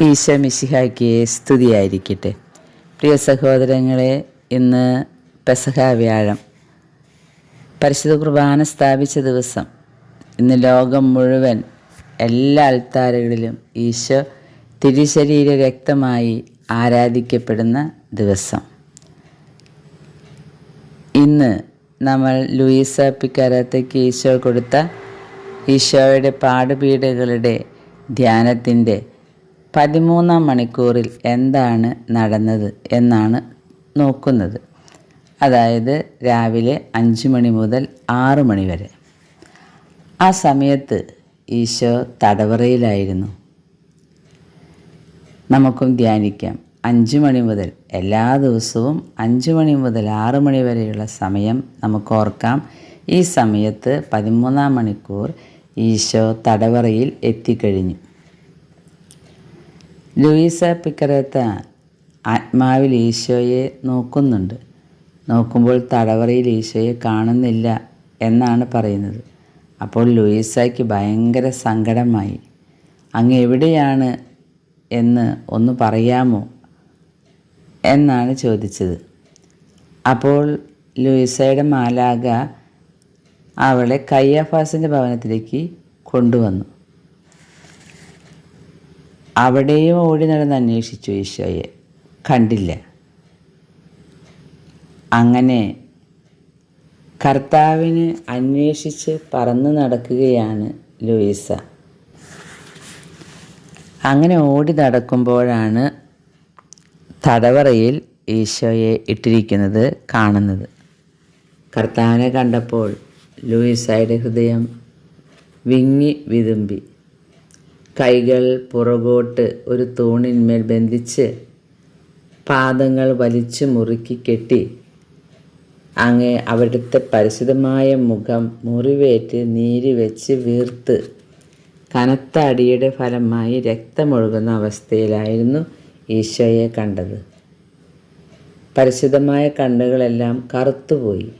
ഈശോ മിശിഹായ്ക്ക് സ്തുതിയായിരിക്കട്ടെ. പ്രിയ സഹോദരങ്ങളെ ഇന്ന് പെസഹ വ്യാഴം. പരിശുദ്ധ കുർബാന സ്ഥാപിച്ച ദിവസം ഇന്ന് ലോകം മുഴുവൻ എല്ലാ അൽത്താരകളിലും ഈശോ തിരുശരീര രക്തമായി ആരാധിക്കപ്പെടുന്ന ദിവസം. ഇന്ന് നമ്മൾ ലൂയിസ പിക്കാരത്തേക്ക് ഈശോ കൊടുത്ത ഈശോയുടെ പാടുപീടുകളുടെ ധ്യാനത്തിന്റെ പതിമൂന്നാം മണിക്കൂറിൽ എന്താണ് നടന്നത് എന്നാണ് നോക്കുന്നത്. അതായത് രാവിലെ അഞ്ച് മണി മുതൽ ആറ് മണി വരെ. ആ സമയത്ത് ഈശോ തടവറയിലായിരുന്നു. നമുക്കും ധ്യാനിക്കാം. അഞ്ച് മണി മുതൽ എല്ലാ ദിവസവും അഞ്ച് മണി മുതൽ ആറ് മണി വരെയുള്ള സമയം നമുക്ക് ഓർക്കാം. ഈ സമയത്ത് പതിമൂന്നാം മണിക്കൂർ ഈശോ തടവറയിൽ എത്തിക്കഴിഞ്ഞു. ലൂയിസ പിക്കറത്ത ആത്മാവിൽ ഈശോയെ നോക്കുന്നുണ്ട്. നോക്കുമ്പോൾ തടവറയിൽ ഈശോയെ കാണുന്നില്ല എന്നാണ് പറയുന്നത്. അപ്പോൾ ലൂയിസയ്ക്ക് ഭയങ്കര സങ്കടമായി. അങ്ങ് എവിടെയാണ് എന്ന് ഒന്ന് പറയാമോ എന്നാണ് ചോദിച്ചത്. അപ്പോൾ ലൂയിസയുടെ മാലാക അവളെ കയ്യാഫാസിന്റെ ഭവനത്തിലേക്ക് കൊണ്ടുവന്നു. അവിടെയും ഓടി നടന്ന് അന്വേഷിച്ചു ഈശോയെ. കണ്ടില്ല. അങ്ങനെ കർത്താവിന് അന്വേഷിച്ച് പറന്നു നടക്കുകയാണ് ലൂയിസ. അങ്ങനെ ഓടി നടക്കുമ്പോഴാണ് തടവറയിൽ ഈശോയെ ഇട്ടിരിക്കുന്നത് കാണുന്നത്. കർത്താവിനെ കണ്ടപ്പോൾ ലൂയിസയുടെ ഹൃദയം വിങ്ങി വിതുമ്പി. കൈകൾ പുറകോട്ട് ഒരു തൂണിന്മേൽ ബന്ധിച്ച് പാദങ്ങൾ വലിച്ചു മുറുക്കി കെട്ടി അങ്ങേ അവിടുത്തെ പരിശുദ്ധമായ മുഖം മുറിവേറ്റ് നീര് വെച്ച് വീർത്ത് കനത്ത അടിയുടെ ഫലമായി രക്തമൊഴുകുന്ന അവസ്ഥയിലായിരുന്നു ഈശോയെ കണ്ടത്. പരിശുദ്ധമായ കണ്ണുകളെല്ലാം കറുത്തുപോയി.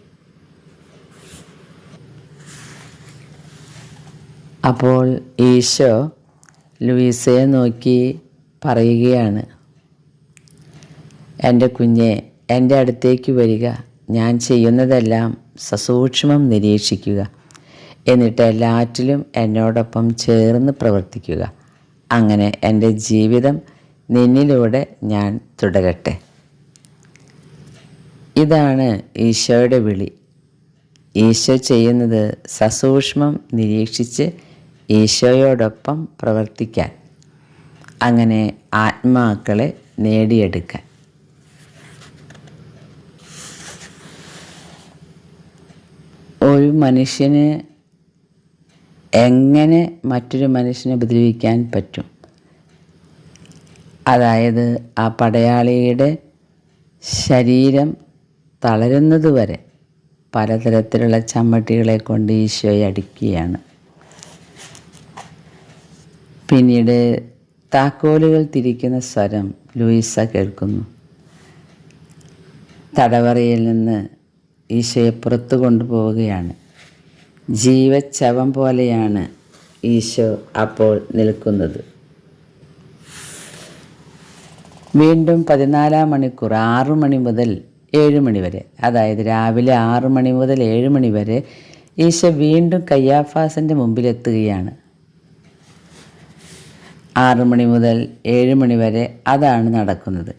അപ്പോൾ ഈശോ ലൂയിസയെ നോക്കി പറയുകയാണ്. എന്റെ കുഞ്ഞെ എന്റെ അടുത്തേക്ക് വരിക. ഞാൻ ചെയ്യുന്നതെല്ലാം സസൂക്ഷ്മം നിരീക്ഷിക്കുക. എന്നിട്ട് എല്ലാറ്റിലും എന്നോടൊപ്പം ചേർന്ന് പ്രവർത്തിക്കുക. അങ്ങനെ എന്റെ ജീവിതം നിന്നിലൂടെ ഞാൻ തുടരട്ടെ. ഇതാണ് ഈശോയുടെ വിളി. ഈശോ ചെയ്യുന്നത് സസൂക്ഷ്മം നിരീക്ഷിച്ച് ഈശോയോടൊപ്പം പ്രവർത്തിക്കാൻ. അങ്ങനെ ആത്മാക്കളെ നേടിയെടുക്കാൻ. ഒരു മനുഷ്യന് എങ്ങനെ മറ്റൊരു മനുഷ്യനെ ഉപദ്രവിക്കാൻ പറ്റും? അതായത് ആ പടയാളിയുടെ ശരീരം തളരുന്നത് വരെ പലതരത്തിലുള്ള ചമ്മട്ടികളെ കൊണ്ട് ഈശോയെ അടിക്കുകയാണ്. പിന്നീട് താക്കോലുകൾ തിരിക്കുന്ന സ്വരം ലൂയിസ കേൾക്കുന്നു. തടവറയിൽ നിന്ന് ഈശോയെ പുറത്തു കൊണ്ടുപോവുകയാണ്. ജീവച്ചവം പോലെയാണ് ഈശോ അപ്പോൾ നിൽക്കുന്നത്. വീണ്ടും പതിനാലാം മണിക്കൂർ ആറു മണി മുതൽ ഏഴ് മണി വരെ അതായത് രാവിലെ ആറു മണി മുതൽ ഏഴ് മണി വരെ ഈശോ വീണ്ടും കയ്യാഫാസിന്റെ മുമ്പിലെത്തുകയാണ്. ആറു മണി മുതൽ ഏഴ് മണി വരെ അതാണ് നടക്കുന്നത്.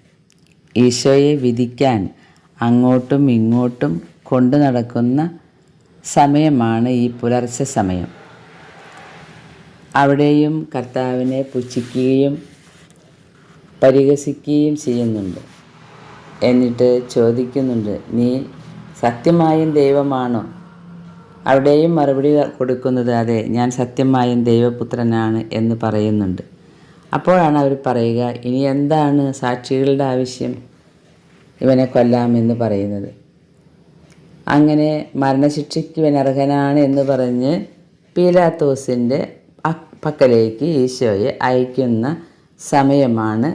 ഈശോയെ വിധിക്കാൻ അങ്ങോട്ടും ഇങ്ങോട്ടും കൊണ്ടു നടക്കുന്ന സമയമാണ് ഈ പുലർച്ചെ സമയം. അവിടെയും കർത്താവിനെ പുച്ഛിക്കുകയും പരിഹസിക്കുകയും ചെയ്യുന്നുണ്ട്. എന്നിട്ട് ചോദിക്കുന്നുണ്ട് നീ സത്യമായും ദൈവമാണോ? അവിടെയും മറുപടി കൊടുക്കുന്നത് അതെ ഞാൻ സത്യമായും ദൈവപുത്രനാണ് എന്ന് പറയുന്നുണ്ട്. അപ്പോഴാണ് അവർ പറയുക ഇനി എന്താണ് സാക്ഷികളുടെ ആവശ്യം? ഇവനെ കൊല്ലാമെന്ന് പറയുന്നത്. അങ്ങനെ മരണശിക്ഷയ്ക്ക് ഇവൻ അർഹനാണ് എന്ന് പറഞ്ഞ് പീലാത്തോസിന്റെ പക്കലേക്ക് ഈശോയെ അയക്കുന്ന സമയമാണ്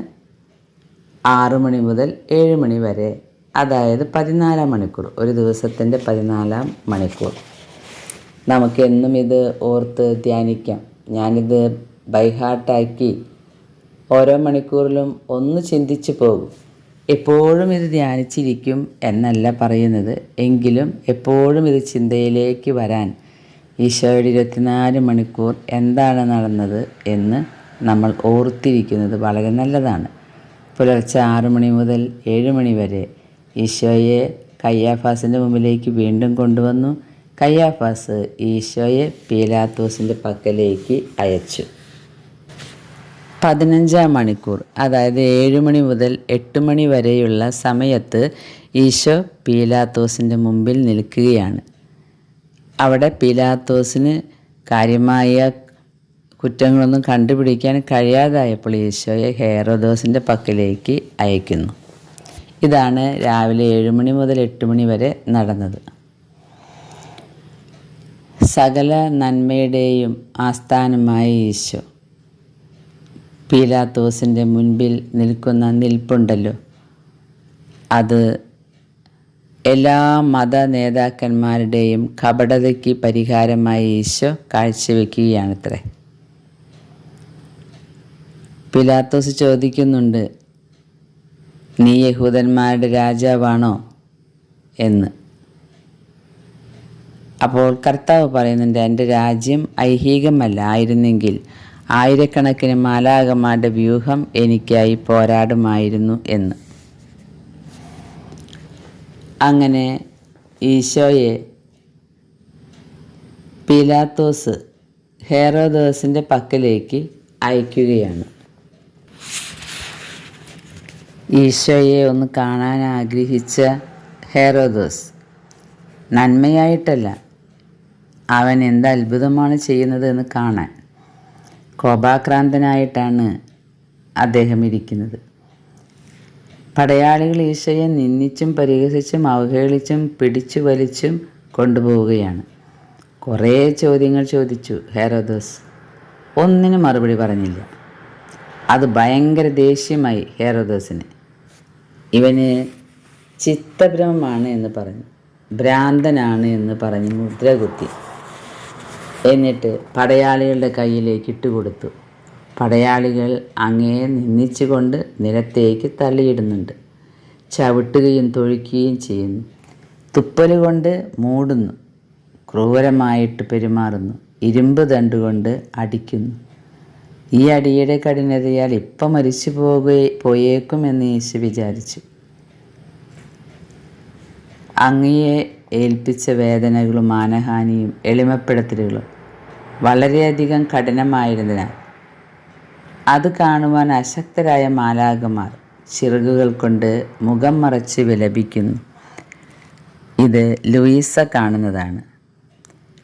ആറു മണി മുതൽ ഏഴ് മണി വരെ അതായത് പതിനാലാം മണിക്കൂർ ഒരു ദിവസത്തിന്റെ പതിനാലാം മണിക്കൂർ. നമുക്കെന്നും ഇത് ഓർത്ത് ധ്യാനിക്കാം. ഞാനിത് ബൈഹാർട്ടാക്കി ഓരോ മണിക്കൂറിലും ഒന്ന് ചിന്തിച്ചു പോകും. എപ്പോഴും ഇത് ധ്യാനിച്ചിരിക്കും എന്നല്ല പറയുന്നത്. എങ്കിലും എപ്പോഴും ഇത് ചിന്തയിലേക്ക് വരാൻ ഈശോയുടെ ഇരുപത്തിനാല് മണിക്കൂർ എന്താണ് നടന്നത് എന്ന് നമ്മൾ ഓർത്തിരിക്കുന്നത് വളരെ നല്ലതാണ്. പുലർച്ചെ ആറു മണി മുതൽ ഏഴ് മണി വരെ ഈശോയെ കയ്യാഫാസിന്റെ മുമ്പിലേക്ക് വീണ്ടും കൊണ്ടുവന്നു. കയ്യാഫാസ് ഈശോയെ പീലാത്തോസിന്റെ പക്കലേക്ക് അയച്ചു. പതിനഞ്ചാം മണിക്കൂർ അതായത് ഏഴ് മണി മുതൽ എട്ട് മണി വരെയുള്ള സമയത്ത് ഈശോ പീലാത്തോസിന്റെ മുമ്പിൽ നിൽക്കുകയാണ്. അവിടെ പീലാത്തോസിന് കാര്യമായ കുറ്റങ്ങളൊന്നും കണ്ടുപിടിക്കാൻ കഴിയാതായപ്പോൾ ഈശോയെ ഹെയറോദോസിന്റെ പക്കലേക്ക് അയക്കുന്നു. ഇതാണ് രാവിലെ ഏഴ് മണി മുതൽ എട്ട് മണി വരെ നടന്നത്. സകല നന്മയുടെയും ആസ്ഥാനമായ ഈശോ പീലാത്തോസിന്റെ മുൻപിൽ നിൽക്കുന്ന നിൽപ്പുണ്ടല്ലോ. അത് എല്ലാ മത നേതാക്കന്മാരുടെയും കപടതയ്ക്ക് പരിഹാരമായി ഈശോ കാഴ്ചവെക്കുകയാണത്രേ. പിലാത്തോസ് ചോദിക്കുന്നുണ്ട് നീ യഹൂദന്മാരുടെ രാജാവാണോ? എന്ന്. അപ്പോൾ കർത്താവ് പറയുന്നുണ്ട് എന്റെ രാജ്യം ഐഹികമല്ല. ആയിരുന്നെങ്കിൽ ആയിരക്കണക്കിന് മാലാകമാരുടെ വ്യൂഹം എനിക്കായി പോരാടുമായിരുന്നു എന്ന്. അങ്ങനെ ഈശോയെ പിലാത്തോസ് ഹേറോദോസിന്റെ പക്കലേക്ക് അയക്കുകയാണ്. ഈശോയെ ഒന്ന് കാണാൻ ആഗ്രഹിച്ച ഹേറോദോസ് നന്മയായിട്ടല്ല അവൻ എന്ത് അത്ഭുതമാണ് ചെയ്യുന്നത് എന്ന് കാണാൻ. കോപാക്രാന്തനായിട്ടാണ് അദ്ദേഹം ഇരിക്കുന്നത്. പടയാളികൾ ഈശയെ നിന്ദിച്ചും പരിഹസിച്ചും അവഹേളിച്ചും പിടിച്ചു വലിച്ചും കൊണ്ടുപോവുകയാണ്. കുറേ ചോദ്യങ്ങൾ ചോദിച്ചു ഹെറോദോസ്. ഒന്നിനും മറുപടി പറഞ്ഞില്ല. അത് ഭയങ്കര ദേഷ്യമായി ഹെറോദോസിന്. ഇവന് ചിത്തഭ്രമമാണ് എന്ന് പറഞ്ഞു. ഭ്രാന്തനാണ് എന്ന് പറഞ്ഞ് മുദ്ര കുത്തി എന്നിട്ട് പടയാളികളുടെ കയ്യിലേക്ക് ഇട്ടുകൊടുത്തു. പടയാളികൾ അങ്ങയെ നിന്ദിച്ചുകൊണ്ട് നിലത്തേക്ക് തള്ളിയിടുന്നുണ്ട്. ചവിട്ടുകയും തൊഴിക്കുകയും ചെയ്യുന്നു. തുപ്പലുകൊണ്ട് മൂടുന്നു. ക്രൂരമായിട്ട് പെരുമാറുന്നു. ഇരുമ്പ് ദണ്ടുകൊണ്ട് അടിക്കുന്നു. ഈ അടിയുടെ കഠിനതയാൽ ഇപ്പം മരിച്ചു പോയേക്കും പോയേക്കുമെന്ന് യേശു വിചാരിച്ചു. അങ്ങയെ ഏൽപ്പിച്ച വേദനകളും മാനഹാനിയും എളിമപ്പെടുത്തലുകളും വളരെയധികം കഠിനമായിരുന്നതിനാൽ അത് കാണുവാൻ അശക്തരായ മാലാകമാർ ചിറകുകൾ കൊണ്ട് മുഖം മറച്ച് വിലപിക്കുന്നു. ഇത് ലൂയിസ കാണുന്നതാണ്.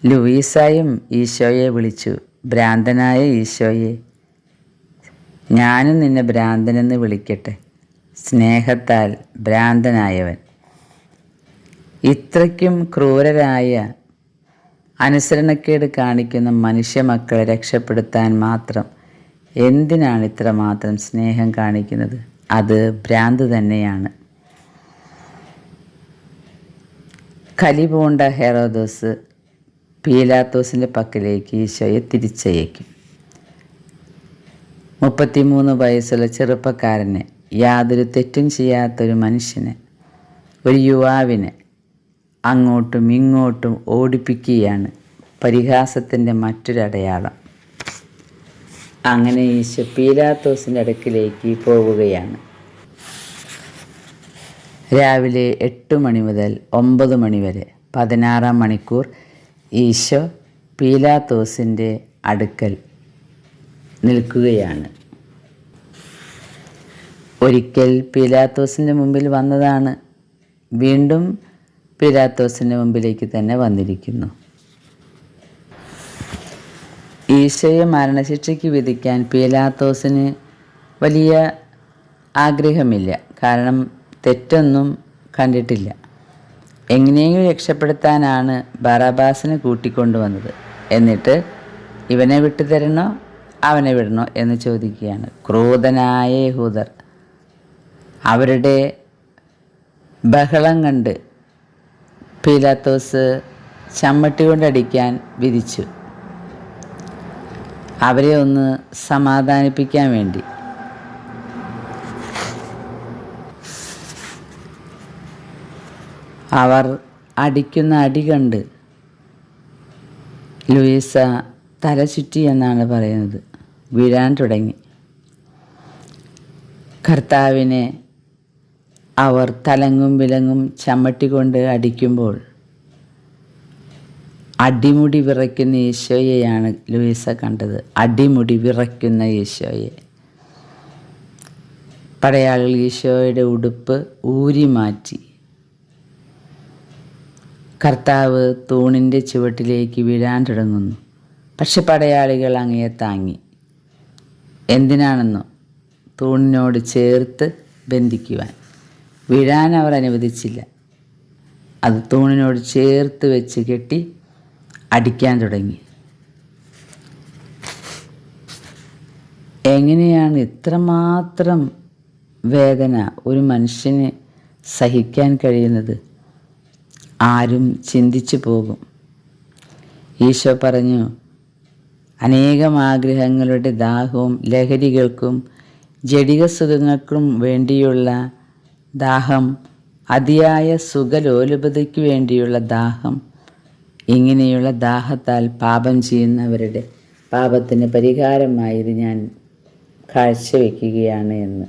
ലൂയിസായും ഈശോയെ വിളിച്ചു ഭ്രാന്തനായ ഈശോയെ ഞാനും നിന്നെ ഭ്രാന്തനെന്ന് വിളിക്കട്ടെ. സ്നേഹത്താൽ ഭ്രാന്തനായവൻ. ഇത്രയ്ക്കും ക്രൂരരായ അനുസരണക്കേട് കാണിക്കുന്ന മനുഷ്യ മക്കളെ രക്ഷപ്പെടുത്താൻ മാത്രം എന്തിനാണ് ഇത്രമാത്രം സ്നേഹം കാണിക്കുന്നത്? അത് ഭ്രാന്ത് തന്നെയാണ്. കലിപോണ്ട ഹെറോദോസ് പീലാത്തോസിന്റെ പക്കലേക്ക് ഈശോയെ തിരിച്ചയക്കും. മുപ്പത്തിമൂന്ന് വയസ്സുള്ള ചെറുപ്പക്കാരനെ യാതൊരു തെറ്റും ചെയ്യാത്തൊരു മനുഷ്യനെ ഒരു യുവാവിനെ അങ്ങോട്ടും ഇങ്ങോട്ടും ഓടിപ്പിക്കുകയാണ് പരിഹാസത്തിന്റെ മറ്റൊരടയാളം അങ്ങനെ ഈശോ പീലാത്തോസിന്റെ അടുക്കിലേക്ക് പോവുകയാണ്. രാവിലെ എട്ട് മണി മുതൽ ഒമ്പത് മണി വരെ പതിനാറാം മണിക്കൂർ ഈശോ പീലാത്തോസിന്റെ അടുക്കൽ നിൽക്കുകയാണ്. ഒരിക്കൽ പീലാത്തോസിന്റെ മുമ്പിൽ വന്നതാണ്. വീണ്ടും പീലാത്തോസിന്റെ മുമ്പിലേക്ക് തന്നെ വന്നിരിക്കുന്നു. ഈശോയെ മരണശിക്ഷയ്ക്ക് വിധിക്കാൻ പീലാത്തോസിന് വലിയ ആഗ്രഹമില്ല. കാരണം തെറ്റൊന്നും കണ്ടിട്ടില്ല. എങ്ങനെയെങ്കിലും രക്ഷപ്പെടുത്താനാണ് ബറാബാസിനെ കൂട്ടിക്കൊണ്ടുവന്നത്. എന്നിട്ട് ഇവനെ വിട്ടുതരണോ? അവനെ വിടണോ? എന്ന് ചോദിക്കുകയാണ്. ക്രൂതനായ യഹൂദർ അവരുടെ ബഹളം കണ്ട് പീലാത്തോസ് ചമ്മട്ടി കൊണ്ടടിക്കാൻ വിധിച്ചു. അവരെ ഒന്ന് സമാധാനിപ്പിക്കാൻ വേണ്ടി. അവർ അടിക്കുന്ന അടി കണ്ട് ലൂയിസ തല ചുറ്റി എന്നാണ് പറയുന്നത്. വീഴാൻ തുടങ്ങി. കർത്താവിനെ അവർ തലങ്ങും വിലങ്ങും ചമ്മട്ടിക്കൊണ്ട് അടിക്കുമ്പോൾ അടിമുടി വിറയ്ക്കുന്ന ഈശോയെയാണ് ലൂയിസ കണ്ടത്. അടിമുടി വിറയ്ക്കുന്ന ഈശോയെ. പടയാളികൾ ഈശോയുടെ ഉടുപ്പ് ഊരി മാറ്റി. കർത്താവ് തൂണിന്റെ ചുവട്ടിലേക്ക് വീഴാൻ തുടങ്ങുന്നു. പക്ഷെ പടയാളികൾ അങ്ങയെ താങ്ങി. എന്തിനാണെന്നോ? തൂണിനോട് ചേർത്ത് ബന്ധിക്കുവാൻ. വീഴാൻ അവർ അനുവദിച്ചില്ല. അത് തൂണിനോട് ചേർത്ത് വെച്ച് കെട്ടി അടിക്കാൻ തുടങ്ങി. എങ്ങനെയാണ് ഇത്രമാത്രം വേദന ഒരു മനുഷ്യന് സഹിക്കാൻ കഴിയുന്നത്? ആരും ചിന്തിച്ചു പോകും. ഈശോ പറഞ്ഞു അനേകം ആഗ്രഹങ്ങളുടെ ദാഹവും ലഹരികൾക്കും ജടിക സുഖങ്ങൾക്കും വേണ്ടിയുള്ള ദാഹം അതിയായ സുഖലോലുപതയ്ക്ക് വേണ്ടിയുള്ള ദാഹം ഇങ്ങനെയുള്ള ദാഹത്താൽ പാപം ചെയ്യുന്നവരുടെ പാപത്തിന് പരിഹാരമായത് ഞാൻ കാഴ്ചവെക്കുകയാണ് എന്ന്.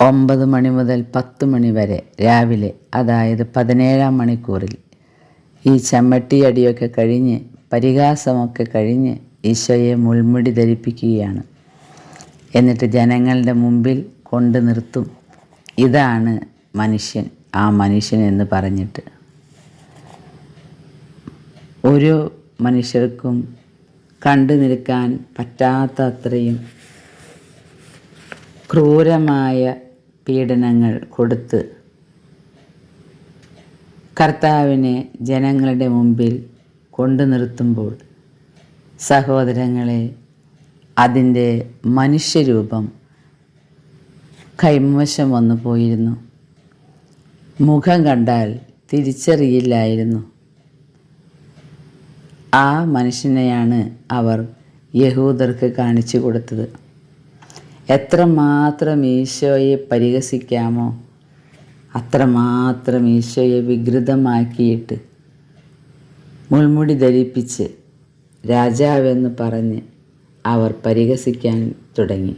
ഒമ്പത് മണി മുതൽ പത്ത് മണി വരെ രാവിലെ അതായത് പതിനേഴാം മണിക്കൂറിൽ ഈ ചമ്മട്ടിയടിയൊക്കെ കഴിഞ്ഞ് പരിഹാസമൊക്കെ കഴിഞ്ഞ് ഈശോയെ മുൾമുടി ധരിപ്പിക്കുകയാണ്. എന്നിട്ട് ജനങ്ങളുടെ മുമ്പിൽ കൊണ്ടു നിർത്തും ഇതാണ് മനുഷ്യൻ ആ മനുഷ്യൻ എന്ന് പറഞ്ഞിട്ട്. ഓരോ മനുഷ്യർക്കും കണ്ടു നിൽക്കാൻ പറ്റാത്ത അത്രയും ക്രൂരമായ പീഡനങ്ങൾ കൊടുത്ത് കർത്താവിനെ ജനങ്ങളുടെ മുമ്പിൽ കൊണ്ടു നിർത്തുമ്പോൾ സഹോദരങ്ങളെ അതിന്റെ മനുഷ്യരൂപം കൈമോശം വന്നു പോയിരുന്നു. മുഖം കണ്ടാൽ തിരിച്ചറിയില്ലായിരുന്നു. ആ മനുഷ്യനെയാണ് അവർ യഹൂദർക്ക് കാണിച്ചു കൊടുത്തത്. എത്രമാത്രം ഈശോയെ പരിഹസിക്കാമോ അത്രമാത്രം ഈശോയെ വികൃതമാക്കിയിട്ട് മുൾമുടി ധരിപ്പിച്ച് രാജാവെന്ന് പറഞ്ഞ് അവർ പരിഹസിക്കാൻ തുടങ്ങി.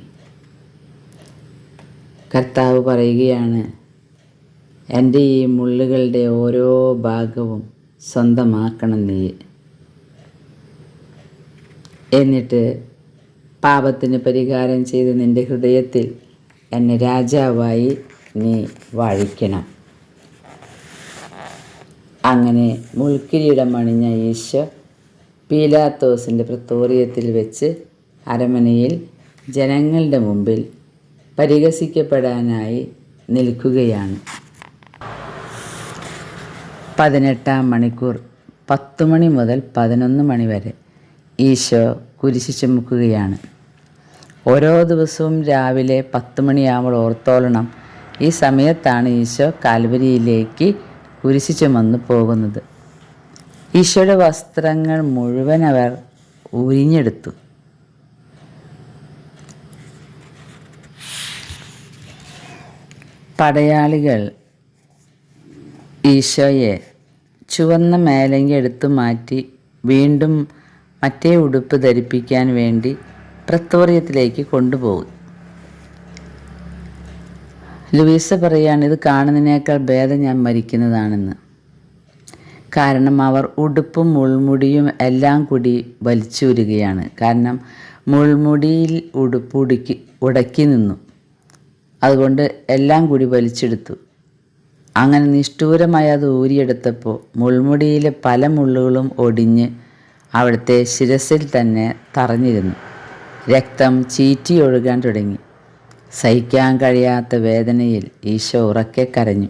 കർത്താവ് പറയുകയാണ് എന്റെ ഈ മുള്ളുകളുടെ ഓരോ ഭാഗവും സ്വന്തമാക്കണം നീ എന്നിട്ട് പാപത്തിന് പരിഹാരം ചെയ്ത് നിന്റെ ഹൃദയത്തിൽ എന്നെ രാജാവായി നീ വാഴിക്കണം. അങ്ങനെ മുൾക്കിരീടം അണിഞ്ഞ ഈശോ പീലാത്തോസിന്റെ പ്രത്തോറിയത്തിൽ വെച്ച് അരമനയിൽ ജനങ്ങളുടെ മുമ്പിൽ പരിഹസിക്കപ്പെടാനായി നിൽക്കുകയാണ്. പതിനെട്ടാം മണിക്കൂർ പത്ത് മണി മുതൽ പതിനൊന്ന് മണി വരെ ഈശോ കുരിശി ചുമക്കുകയാണ് ഓരോ ദിവസവും രാവിലെ പത്ത് മണിയാകുമ്പോൾ ഓർത്തോളണം. ഈ സമയത്താണ് ഈശോ കാൽവരിയിലേക്ക് കുരിശി ചുമന്ന് പോകുന്നത്. ഈശോയുടെ വസ്ത്രങ്ങൾ മുഴുവൻ അവർ ഉരിഞ്ഞെടുത്തു. പടയാളികൾ ഈശോയെ ചുവന്ന മേലങ്കി എടുത്തു മാറ്റി വീണ്ടും മറ്റേ ഉടുപ്പ് ധരിപ്പിക്കാൻ വേണ്ടി പ്രത്തോറിയത്തിലേക്ക് കൊണ്ടുപോകും. ലൂയിസ പറയാണ് ഇത് കാണുന്നതിനേക്കാൾ ഭേദം ഞാൻ മരിക്കുന്നതാണെന്ന്. കാരണം അവർ ഉടുപ്പും മുൾമുടിയും എല്ലാം കൂടി വലിച്ചൂരുകയാണ്. കാരണം മുൾമുടിയിൽ ഉടുപ്പ് ഉടുക്കി ഉടക്കി നിന്നു. അതുകൊണ്ട് എല്ലാം കൂടി വലിച്ചെടുത്തു. അങ്ങനെ നിഷ്ഠൂരമായി അത് ഊരിയെടുത്തപ്പോൾ മുൾമുടിയിലെ പല മുള്ളുകളും ഒടിഞ്ഞ് അവിടുത്തെ ശിരസിൽ തന്നെ തറഞ്ഞിരുന്നു. രക്തം ചീറ്റി ഒഴുകാൻ തുടങ്ങി. സഹിക്കാൻ കഴിയാത്ത വേദനയിൽ ഈശോ ഉറക്കെ കരഞ്ഞു.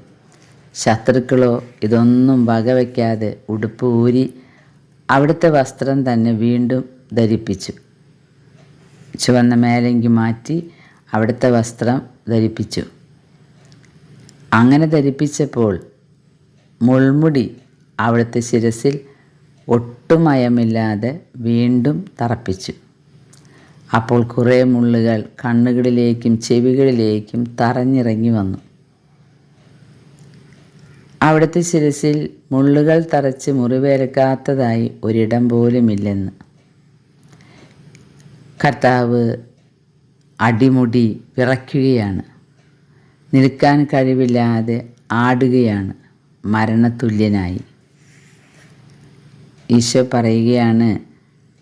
ശത്രുക്കളോ ഇതൊന്നും വകവയ്ക്കാതെ ഉടുപ്പ് ഊരി അവിടുത്തെ വസ്ത്രം തന്നെ വീണ്ടും ധരിപ്പിച്ചു. ചുവന്ന മേലങ്കി മാറ്റി അവിടുത്തെ വസ്ത്രം ധരിപ്പിച്ചു. അങ്ങനെ ധരിപ്പിച്ചപ്പോൾ മുൾമുടി അവിടുത്തെ ശിരസിൽ ഒട്ടും മയമില്ലാതെ വീണ്ടും തറപ്പിച്ചു. അപ്പോൾ കുറേ മുള്ളുകൾ കണ്ണുകളിലേക്കും ചെവികളിലേക്കും തറഞ്ഞിറങ്ങി വന്നു. അവിടുത്തെ ശിരസിൽ മുള്ളുകൾ തറച്ച് മുറിവേൽക്കാത്തതായി ഒരിടം പോലുമില്ലെന്ന്. കർത്താവ് അടിമുടി വിറയ്ക്കുകയാണ്. നിൽക്കാൻ കഴിവില്ലാതെ ആടുകയാണ് മരണതുല്യനായി. ഈശോ പറയുകയാണ്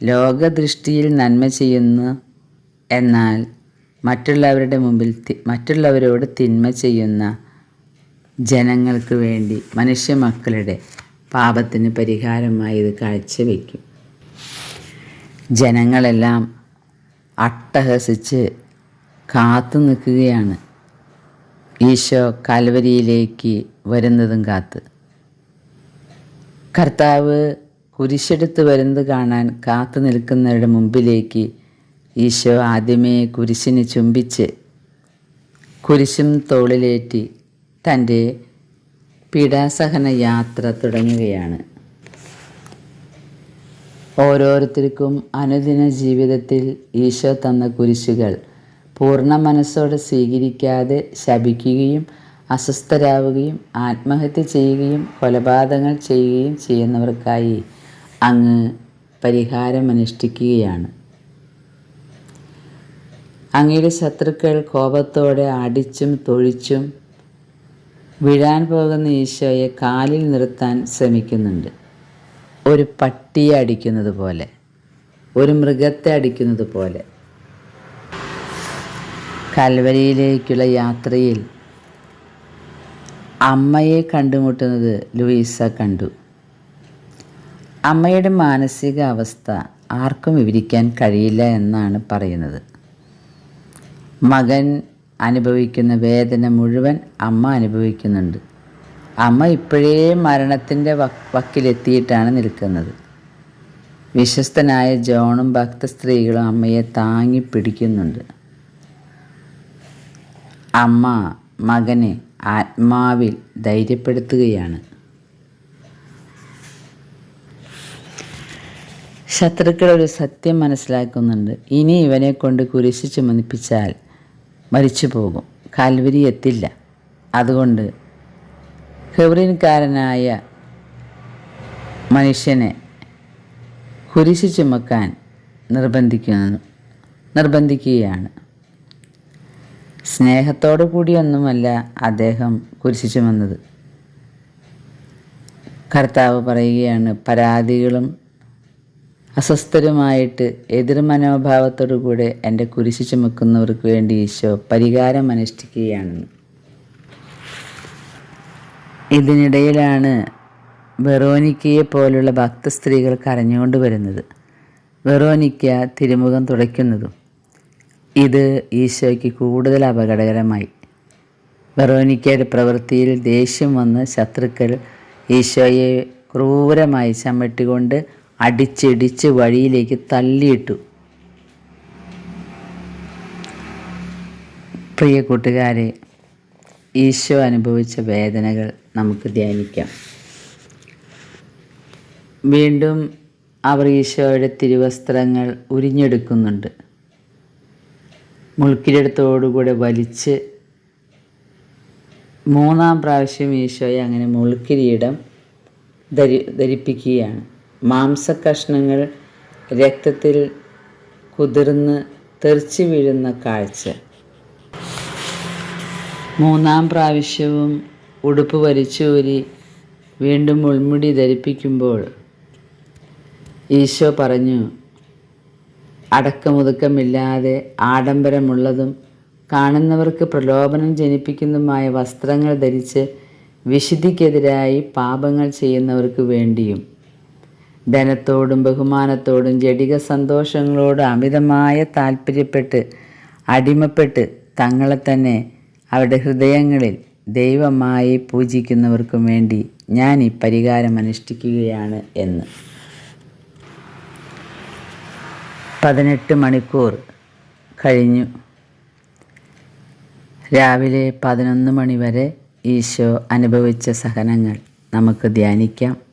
ലോകദൃഷ്ടിയിൽ നന്മ ചെയ്യുന്നു എന്നാൽ മറ്റുള്ളവരുടെ മുമ്പിൽ മറ്റുള്ളവരോട് തിന്മ ചെയ്യുന്ന ജനങ്ങൾക്ക് വേണ്ടി മനുഷ്യ മക്കളുടെ പാപത്തിന് പരിഹാരമായി ഇത് കാഴ്ചവെക്കും. ജനങ്ങളെല്ലാം അട്ടഹസിച്ച് കാത്തു നിൽക്കുകയാണ്. ഈശോ കാൽവരിയിലേക്ക് വരുന്നതും കാത്ത്. കർത്താവ് കുരിശെടുത്ത് വരുന്നത് കാണാൻ കാത്തു നിൽക്കുന്നവരുടെ മുമ്പിലേക്ക് ഈശോ ആദ്യമേ കുരിശിന് ചുംബിച്ച് കുരിശും തോളിലേറ്റി തന്റെ പീഡാസഹന യാത്ര തുടങ്ങുകയാണ്. ഓരോരുത്തർക്കും അനുദിന ജീവിതത്തിൽ ഈശോ തന്ന കുരിശുകൾ പൂർണ മനസ്സോടെ സ്വീകരിക്കാതെ ശപിക്കുകയും അസ്വസ്ഥരാവുകയും ആത്മഹത്യ ചെയ്യുകയും കൊലപാതകങ്ങൾ ചെയ്യുകയും ചെയ്യുന്നവർക്കായി അങ്ങ് പരിഹാരമനുഷ്ഠിക്കുകയാണ്. അങ്ങയുടെ ശത്രുക്കൾ കോപത്തോടെ അടിച്ചും തൊഴിച്ചും വീഴാൻ പോകുന്ന ഈശോയെ കാലിൽ നിർത്താൻ ശ്രമിക്കുന്നുണ്ട്. ഒരു പട്ടിയെ അടിക്കുന്നത് പോലെ ഒരു മൃഗത്തെ അടിക്കുന്നത് പോലെ. കൽവരിയിലേക്കുള്ള യാത്രയിൽ അമ്മയെ കണ്ടുമുട്ടുന്നത് ലൂയിസ കണ്ടു. അമ്മയുടെ മാനസികാവസ്ഥ ആർക്കും വിവരിക്കാൻ കഴിയില്ല എന്നാണ് പറയുന്നത്. മകൻ അനുഭവിക്കുന്ന വേദന മുഴുവൻ അമ്മ അനുഭവിക്കുന്നുണ്ട്. അമ്മ ഇപ്പോഴേ മരണത്തിന്റെ വക്കിലെത്തിയിട്ടാണ് നിൽക്കുന്നത്. വിശ്വസ്തനായ ജോണും ഭക്ത സ്ത്രീകളും അമ്മയെ താങ്ങി പിടിക്കുന്നുണ്ട്. അമ്മ മകനെ ആത്മാവിൽ ധൈര്യപ്പെടുത്തുകയാണ്. ശത്രുക്കൾ ഒരു സത്യം മനസ്സിലാക്കുന്നുണ്ട്. ഇനി ഇവനെ കൊണ്ട് കുരിശ് ചുമന്നിപ്പിച്ചാൽ മരിച്ചു പോകും കാൽവരി എത്തില്ല. അതുകൊണ്ട് ഹെബ്രീൻകാരനായ മനുഷ്യനെ കുരിശ് ചുമക്കാൻ നിർബന്ധിക്കുന്നു നിർബന്ധിക്കുകയാണ്. സ്നേഹത്തോടു കൂടിയൊന്നുമല്ല അദ്ദേഹം കുരിശ് ചുമന്നത്. കർത്താവ് പറയുകയാണ് പരാതികളും അസ്വസ്ഥരുമായിട്ട് എതിർ മനോഭാവത്തോടു കൂടെ എന്റെ കുരിശ് ചുമക്കുന്നവർക്ക് വേണ്ടി ഈശോ പരിഹാരം അനുഷ്ഠിക്കുകയാണെന്ന് ഇതിനിടയിലാണ് വെറോനിക്കയെ പോലുള്ള ഭക്ത സ്ത്രീകൾ കരഞ്ഞുകൊണ്ട് വരുന്നത്. വെറോനിക്ക തിരുമുഖം തുടയ്ക്കുന്നതും ഇത് ഈശോയ്ക്ക് കൂടുതൽ അപകടകരമായി. വെറോനിക്കയുടെ പ്രവൃത്തിയിൽ ദേഷ്യം വന്ന് ശത്രുക്കൾ ഈശോയെ ക്രൂരമായി ചമ്മട്ടികൊണ്ട് അടിച്ചിടിച്ച് വഴിയിലേക്ക് തള്ളിയിട്ടു. പ്രിയ കൂട്ടുകാരെ ഈശോ അനുഭവിച്ച വേദനകൾ നമുക്ക് ധ്യാനിക്കാം. വീണ്ടും അവർ ഈശോയുടെ തിരുവസ്ത്രങ്ങൾ ഉരിഞ്ഞെടുക്കുന്നുണ്ട്. മുൾക്കിരിടത്തോടുകൂടെ വലിച്ച് മൂന്നാം പ്രാവശ്യം ഈശോയെ അങ്ങനെ മുൾക്കിരീടം ധരി ധരിപ്പിക്കുകയാണ്. മാംസകഷ്ണങ്ങൾ രക്തത്തിൽ കുതിർന്ന് തെറിച്ചു വീഴുന്ന കാഴ്ച. മൂന്നാം പ്രാവശ്യവും ഉടുപ്പ് വലിച്ചൂരി വീണ്ടും ഉൾമുടി ധരിപ്പിക്കുമ്പോൾ ഈശോ പറഞ്ഞു അടക്കമുതുക്കമില്ലാതെ ആഡംബരമുള്ളതും കാണുന്നവർക്ക് പ്രലോഭനം ജനിപ്പിക്കുന്നതുമായ വസ്ത്രങ്ങൾ ധരിച്ച് വിശുദ്ധിക്കെതിരായി പാപങ്ങൾ ചെയ്യുന്നവർക്ക് വേണ്ടിയും ധനത്തോടും ബഹുമാനത്തോടും ജടിക സന്തോഷങ്ങളോടും അമിതമായ താല്പര്യപ്പെട്ട് അടിമപ്പെട്ട് തങ്ങളെ തന്നെ അവരുടെ ഹൃദയങ്ങളിൽ ദൈവമായി പൂജിക്കുന്നവർക്കും വേണ്ടി ഞാൻ ഈ പരിഹാരം അനുഷ്ഠിക്കുകയാണ് എന്ന്. പതിനെട്ട് മണിക്കൂർ കഴിഞ്ഞു. രാവിലെ പതിനൊന്ന് മണി വരെ ഈശോ അനുഭവിച്ച സഹനങ്ങൾ നമുക്ക് ധ്യാനിക്കാം.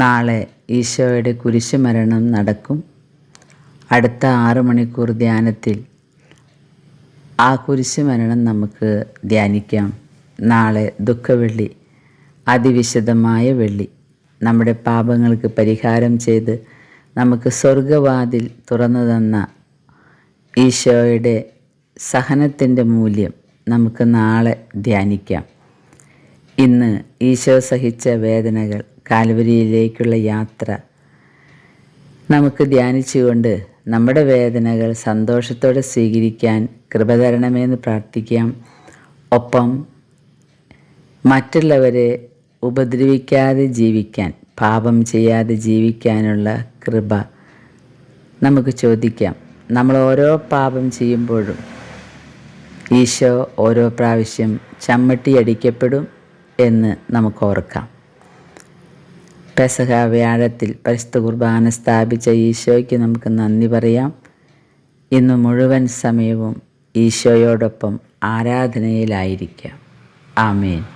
നാളെ ഈശോയുടെ കുരിശുമരണം നടക്കും. അടുത്ത ആറ് മണിക്കൂർ ധ്യാനത്തിൽ ആ കുരിശുമരണം നമുക്ക് ധ്യാനിക്കാം. നാളെ ദുഃഖവെള്ളി അതിവിശദമായ വെള്ളി. നമ്മുടെ പാപങ്ങൾക്ക് പരിഹാരം ചെയ്ത് നമുക്ക് സ്വർഗവാതിൽ തുറന്നു തന്ന ഈശോയുടെ സഹനത്തിന്റെ മൂല്യം നമുക്ക് നാളെ ധ്യാനിക്കാം. ഇന്ന് ഈശോ സഹിച്ച വേദനകൾ കാൽവരിയിലേക്കുള്ള യാത്ര. നമുക്ക് ധ്യാനിച്ചുകൊണ്ട് നമ്മുടെ വേദനകൾ സന്തോഷത്തോടെ സ്വീകരിക്കാൻ കൃപ തരണമെന്ന് പ്രാർത്ഥിക്കാം. ഒപ്പം മറ്റുള്ളവരെ ഉപദ്രവിക്കാതെ ജീവിക്കാൻ പാപം ചെയ്യാതെ ജീവിക്കാനുള്ള കൃപ നമുക്ക് ചോദിക്കാം. നമ്മൾ ഓരോ പാപം ചെയ്യുമ്പോഴും ഈശോ ഓരോ പ്രാവശ്യം ചമ്മട്ടി അടിക്കപ്പെടും എന്ന് നമുക്ക് ഓർക്കാം. പെസഹ വ്യാഴത്തിൽ പരിശുദ്ധ കുർബാന സ്ഥാപിച്ച ഈശോയ്ക്ക് നമുക്ക് നന്ദി പറയാം. ഇന്ന് മുഴുവൻ സമയവും ഈശോയോടൊപ്പം ആരാധനയിലായിരിക്കാം. ആമേൻ.